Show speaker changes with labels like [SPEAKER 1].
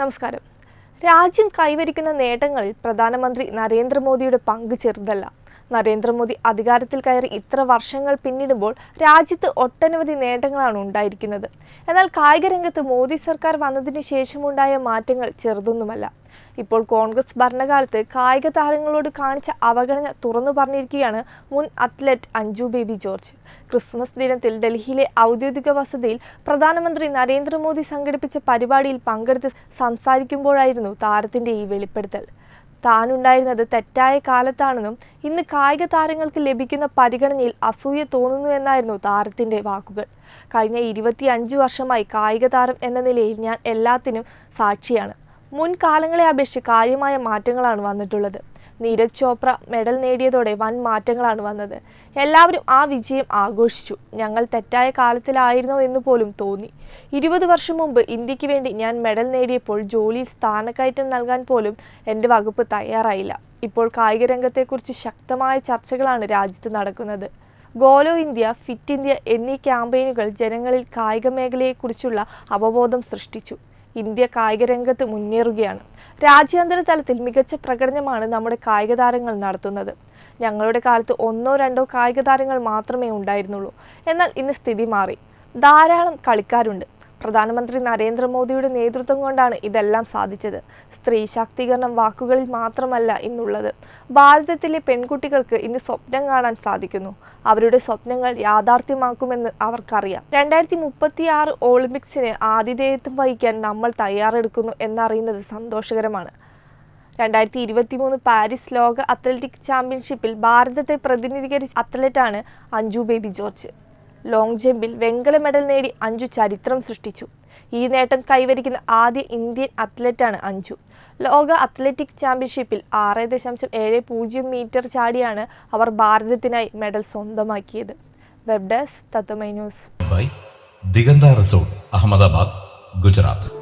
[SPEAKER 1] നമസ്കാരം. രാജ്യം കൈവരിക്കുന്ന നേട്ടങ്ങളിൽ പ്രധാനമന്ത്രി നരേന്ദ്രമോദിയുടെ പങ്ക് ചെറുതല്ല. നരേന്ദ്രമോദി അധികാരത്തിൽ കയറി ഇത്ര വർഷങ്ങൾ പിന്നിടുമ്പോൾ രാജ്യത്ത് ഒട്ടനവധി നേട്ടങ്ങളാണ് ഉണ്ടായിരിക്കുന്നത്. എന്നാൽ കായിക രംഗത്ത് മോദി സർക്കാർ വന്നതിനു ശേഷമുണ്ടായ മാറ്റങ്ങൾ ചെറുതൊന്നുമല്ല. ഇപ്പോൾ കോൺഗ്രസ് ഭരണകാലത്ത് കായിക താരങ്ങളോട് കാണിച്ച അവഗണന തുറന്നു പറഞ്ഞിരിക്കുകയാണ് മുൻ athlete Anju baby George. Christmas ദിനത്തിൽ ഡൽഹിയിലെ ഔദ്യോഗിക വസതിയിൽ പ്രധാനമന്ത്രി നരേന്ദ്രമോദി സംഘടിപ്പിച്ച പരിപാടിയിൽ പങ്കെടുത്ത് സംസാരിക്കുമ്പോഴായിരുന്നു താരത്തിന്റെ ഈ വെളിപ്പെടുത്തൽ. താനുണ്ടായിരുന്നത് തെറ്റായ കാലത്താണെന്നും ഇന്ന് കായിക താരങ്ങൾക്ക് ലഭിക്കുന്ന പരിഗണനയിൽ അസൂയ തോന്നുന്നു എന്നായിരുന്നു താരത്തിന്റെ വാക്കുകൾ. കഴിഞ്ഞ ഇരുപത്തി അഞ്ച് വർഷമായി കായിക താരം എന്ന നിലയിൽ ഞാൻ എല്ലാത്തിനും സാക്ഷിയാണ്. മുൻകാലങ്ങളെ അപേക്ഷിച്ച് കാര്യമായ മാറ്റങ്ങളാണ് വന്നിട്ടുള്ളത്. നീരജ് ചോപ്ര മെഡൽ നേടിയതോടെ വൻ മാറ്റങ്ങളാണ് വന്നത്. എല്ലാവരും ആ വിജയം ആഘോഷിച്ചു. ഞങ്ങൾ തെറ്റായ കാലത്തിലായിരുന്നോ എന്ന് പോലും തോന്നി. ഇരുപത് വർഷം മുമ്പ് ഇന്ത്യയ്ക്ക് വേണ്ടി ഞാൻ മെഡൽ നേടിയപ്പോൾ ജോലിയിൽ സ്ഥാനക്കയറ്റം നൽകാൻ പോലും എന്റെ വകുപ്പ് തയ്യാറായില്ല. ഇപ്പോൾ കായിക രംഗത്തെക്കുറിച്ച് ശക്തമായ ചർച്ചകളാണ് രാജ്യത്ത് നടക്കുന്നത്. ഗോലോ ഇന്ത്യ ഫിറ്റ് ഇന്ത്യ എന്നീ ക്യാമ്പയിനുകൾ ജനങ്ങളിൽ കായിക മേഖലയെക്കുറിച്ചുള്ള അവബോധം സൃഷ്ടിച്ചു. ഇന്ത്യ കായിക രംഗത്ത് മുന്നേറുകയാണ്. രാജ്യാന്തര തലത്തിൽ മികച്ച പ്രകടനമാണ് നമ്മുടെ കായിക താരങ്ങൾ നടത്തുന്നത്. ഞങ്ങളുടെ കാലത്ത് ഒന്നോ രണ്ടോ കായിക താരങ്ങൾ മാത്രമേ ഉണ്ടായിരുന്നുള്ളൂ. എന്നാൽ ഇന്ന് സ്ഥിതി മാറി. ധാരാളം കളിക്കാരുണ്ട്. പ്രധാനമന്ത്രി നരേന്ദ്രമോദിയുടെ നേതൃത്വം കൊണ്ടാണ് ഇതെല്ലാം സാധിച്ചത്. സ്ത്രീ ശാക്തീകരണം വാക്കുകളിൽ മാത്രമല്ല ഇന്നുള്ളത്. ഭാരതത്തിലെ പെൺകുട്ടികൾക്ക് ഇന്ന് സ്വപ്നം കാണാൻ സാധിക്കുന്നു. അവരുടെ സ്വപ്നങ്ങൾ യാഥാർത്ഥ്യമാക്കുമെന്ന് അവർക്കറിയാം. രണ്ടായിരത്തി മുപ്പത്തി ആറ് ഒളിമ്പിക്സിന് ആതിഥേയത്വം വഹിക്കാൻ നമ്മൾ തയ്യാറെടുക്കുന്നു എന്നറിയുന്നത് സന്തോഷകരമാണ്. രണ്ടായിരത്തി ഇരുപത്തി മൂന്ന് പാരീസ് ലോക അത്ലറ്റിക് ചാമ്പ്യൻഷിപ്പിൽ ഭാരതത്തെ പ്രതിനിധീകരിച്ച അത്ലറ്റാണ് അഞ്ജു ബേബി ജോർജ്. ലോങ് ജമ്പിൽ വെങ്കല മെഡൽ നേടി അഞ്ജു ചരിത്രം സൃഷ്ടിച്ചു. ഈ നേട്ടം കൈവരിക്കുന്ന ആദ്യ ഇന്ത്യൻ അത്ലറ്റാണ് അഞ്ജു. ലോക അത്ലറ്റിക് ചാമ്പ്യൻഷിപ്പിൽ ആറ് ദശാംശം ഏഴ് പൂജ്യം മീറ്റർ ചാടിയാണ് അവർ ഭാരതത്തിനായി മെഡൽ സ്വന്തമാക്കിയത്. വെബ് ഡെസ്ക് തത്തമൈ ന്യൂസ്
[SPEAKER 2] ദിഗന്ത റിസോർട്ട് അഹമ്മദാബാദ് ഗുജറാത്ത്